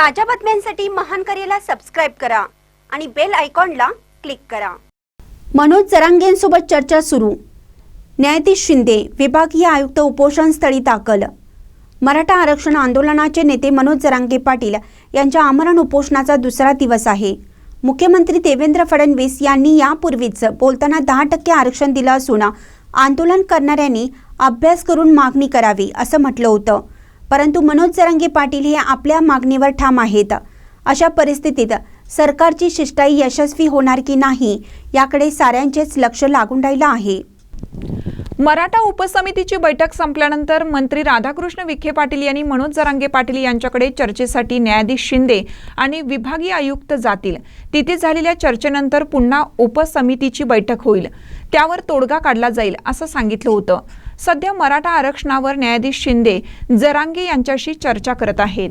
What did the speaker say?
ताज्या बातम्यांसाठी महान करेला सबस्क्राईब करा आणि बेल आयकॉनला क्लिक करा. मनोज जरांगेंसोबत चर्चा सुरू. न्यायाधीश शिंदे विभागीय आयुक्त उपोषणस्थळी दाखल. मराठा आरक्षण आंदोलनाचे नेते मनोज जरांगे पाटील यांच्या आमरण उपोषणाचा दुसरा दिवस आहे. मुख्यमंत्री देवेंद्र फडणवीस यांनी यापूर्वीच बोलताना दहा टक्के आरक्षण दिलं असून आंदोलन करणाऱ्यांनी अभ्यास करून मागणी करावी असं म्हटलं होतं. परंतु मनोज जरांगे पाटील हे आपल्या मागणीवर ठाम आहेत. अशा परिस्थितीत सरकारची शिष्टाई यशस्वी होणार की नाही याकडे साऱ्यांचेच लक्ष लागून राहिलं आहे. मराठा उपसमितीची बैठक संपल्यानंतर मंत्री राधाकृष्ण विखे पाटील यांनी मनोज जरांगे पाटील यांच्याकडे चर्चेसाठी न्यायाधीश शिंदे आणि विभागीय आयुक्त जातील. तिथे झालेल्या चर्चेनंतर पुन्हा उपसमितीची बैठक होईल. त्यावर तोडगा काढला जाईल असं सांगितलं होतं. सध्या मराठा आरक्षणावर न्यायाधीश शिंदे जरांगे यांच्याशी चर्चा करत आहेत.